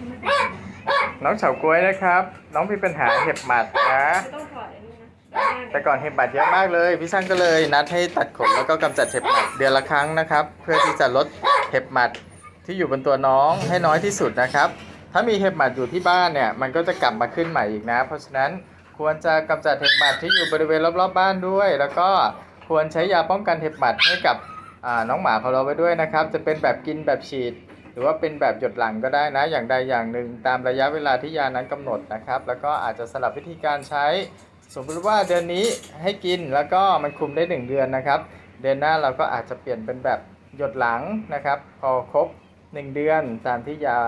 ที่มันเป็นสีน้องเฉาก๊วยนะครับ น้องมีปัญหาเห็บหมัดนะไม่ต้องถอดอันนี้นะแต่ก่อนเห็บหมัดเยอะมากเลย พี่ช่างก็เลยนัดให้ตัดขนแล้วก็กำจัดเห็บหมัดเดือนละครั้งนะครับ เพื่อที่จะลดเห็บหมัดที่อยู่บนตัวน้องให้น้อยที่สุดนะครับ ถ้ามีเห็บหมัดอยู่ที่บ้านเนี่ยมันก็จะกลับมาขึ้นใหม่อีกนะ เพราะฉะนั้นควรจะกำจัดเห็บหมัดที่อยู่บริเวณรอบๆบ้านด้วย แล้วก็ควรใช้ยาป้องกันเห็บหมัดให้กับอ่าน้องหมาของเราไว้ด้วยนะครับ จะเป็นแบบกินแบบฉีด หรือว่าเป็นแบบหยดหลังก็ได้นะอย่างใดอย่างหนึ่งตามระยะเวลาที่ยานั้นกำหนดนะครับ แล้วก็อาจจะสลับวิธีการใช้ สมมติว่าเดือนนี้ให้กินแล้วก็มันคุมได้ 1 เดือนนะครับ เดือนหน้าเราก็อาจจะเปลี่ยนเป็นแบบหยดหลังนะครับ พอครบ 1 เดือนตามที่ยา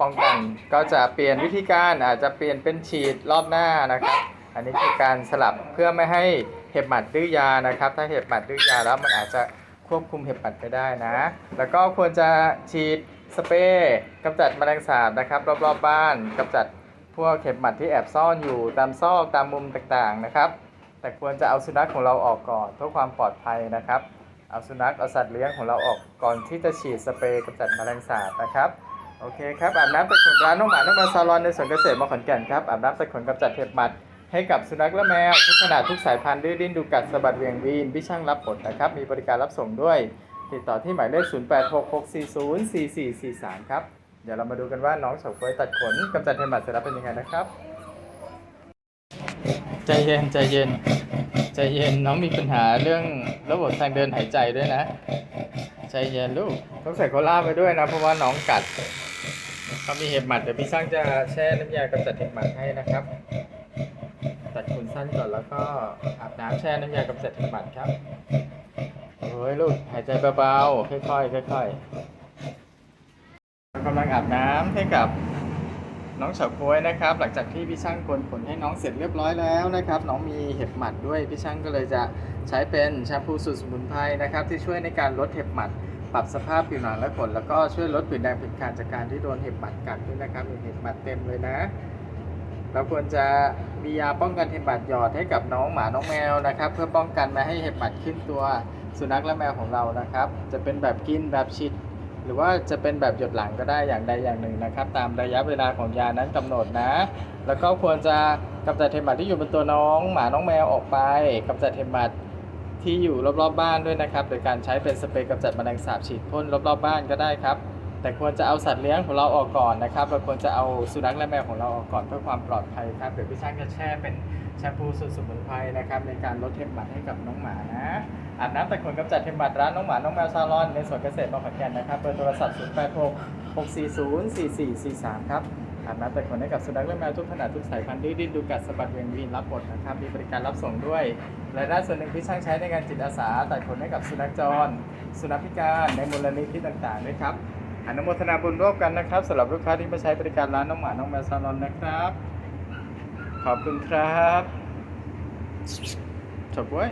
ป้องกัน ก็จะเปลี่ยนวิธีการอาจจะเปลี่ยนเป็นฉีดรอบหน้านะครับ อันนี้คือการสลับเพื่อไม่ให้เห็บหมัดดื้อยานะครับ ถ้าเห็บหมัดดื้อยาแล้วมันอาจจะควบคุมเห็บหมัดไม่ได้นะ แล้วก็ควรจะฉีด สเปรย์กำจัดแมลงสาบนะครับ รอบๆบบ้านกำจัดพวกเห็บหมัดที่แอบซ่อนอยู่ตามซอกตามมุมต่างๆนะครับ แต่ควรจะเอาสุนัขของเราออกก่อนเพื่อความปลอดภัยนะครับ เอาสุนัขเอาสัตว์เลี้ยงของเราออกก่อนที่จะฉีดสเปรย์กำจัดแมลงสาบนะครับโอเคครับอาบน้ำตะขนร้านน้องหมาน้องแมวซาลอนในสวนเกษตรมอขอนแก่นครับอาบน้ำตะขนกำจัดเห็บหมัดให้กับสุนัขและแมวทุกขนาดทุกสายพันธุ์ดื้อดิ้นดูกัดสะบัดเวียงวีนพี่ช่างรับผลนะครับ มีบริการรับส่งด้วย ติดต่อที่หมายเลข 0866404443 ครับ เดี๋ยวเรามาดูกันว่าน้องเฉาก๊วยตัดขนกำจัดเห็บหมัดเสร็จแล้วเป็นยังไงนะครับ ใจเย็นใจเย็นใจเย็นน้องมีปัญหาเรื่องระบบทางเดินหายใจด้วยนะ ใจเย็นลูกต้องใส่โคลาไปด้วยนะ เพราะว่าน้องกัดเขามีเห็บหมัดเดี๋ยวพี่ช่างจะแช่น้ำยากำจัดเห็บหมัดให้นะครับ ตัดขนสั้นก่อนแล้วก็อาบน้ำแช่น้ำยากำจัดเห็บหมัดครับ โอ้ยลูกหายใจเบาๆ ค่อยๆ ค่อยๆกำลังอาบน้ำให้กับน้องเฉาก๊วยนะครับ หลังจากที่พี่ช่างกนขนให้น้องเสร็จเรียบร้อยแล้วนะครับ น้องมีเห็บหมัดด้วยพี่ช่างก็เลยจะใช้เป็นแชมพูสูตรสมุนไพรนะครับ ที่ช่วยในการลดเห็บหมัด ปรับสภาพผิวหนังและขนแล้วก็ช่วยลดผื่นแดงผื่นคันจากการที่โดนเห็บหมัดกัดด้วยนะครับมีเห็บหมัดเต็มเลยนะเราควรจะมียาป้องกันเห็บหมัดหยอดให้กับน้องหมาน้องแมวนะครับ เพื่อป้องกันไม่ให้เห็บหมัดขึ้นตัว สุนัขและแมวของเรานะครับ จะเป็นแบบกินแบบฉีดหรือว่าจะเป็นแบบหยดหลังก็ได้อย่างใดอย่างหนึ่งนะครับ ตามระยะเวลาของยานั้นกำหนดนะ แล้วก็ควรจะกำจัดเห็บหมัดที่อยู่บนตัวน้องหมาน้องแมวออกไปกำจัดเห็บหมัดที่อยู่รอบๆบ้านด้วยนะครับ โดยการใช้เป็นสเปรย์กำจัดแมลงสาบฉีดพ่นรอบๆบ้านก็ได้ครับ แต่ควรจะเอาสัตว์เลี้ยงของเราออกก่อนนะครับ เราควรจะเอาสุนัขและแมวของเราออกก่อนเพื่อความปลอดภัยครับ เดี๋ยวพี่ช่างจะแช่เป็นแชมพูสูตรสมุนไพรนะครับในการลดเห็บหมัดให้กับน้องหมานะอาบน้ำแต่ขนกำจัดเห็บหมัดร้านน้องหมา น้องแมวซาลอน ในสวนเกษตรบางขอนแก่นนะครับ เบอร์โทรศัพท์ 0 8 6 6 4 0 4 4 4 3 ครับอาบน้ำแต่ขนให้กับสุนัขและแมวทุกขนาดทุกสายพันธุ์ดื้อดิ้นดูกัดสะบัดเวียงวีนรับหมดนะครับ มีบริการรับส่งด้วยรายได้ส่วนหนึ่งที่ช่างใช้ในงานจิตอาสาตัดขนให้กับสุนัขจร สุนัขพิการในมูลนิธิต่างๆด้วยครับ อนุโมทนาบุญร่วมกันนะครับสำหรับลูกค้าที่มาใช้บริการร้านน้องหมาน้องแมวซาลอนนะครับ ขอบคุณครับจบไว้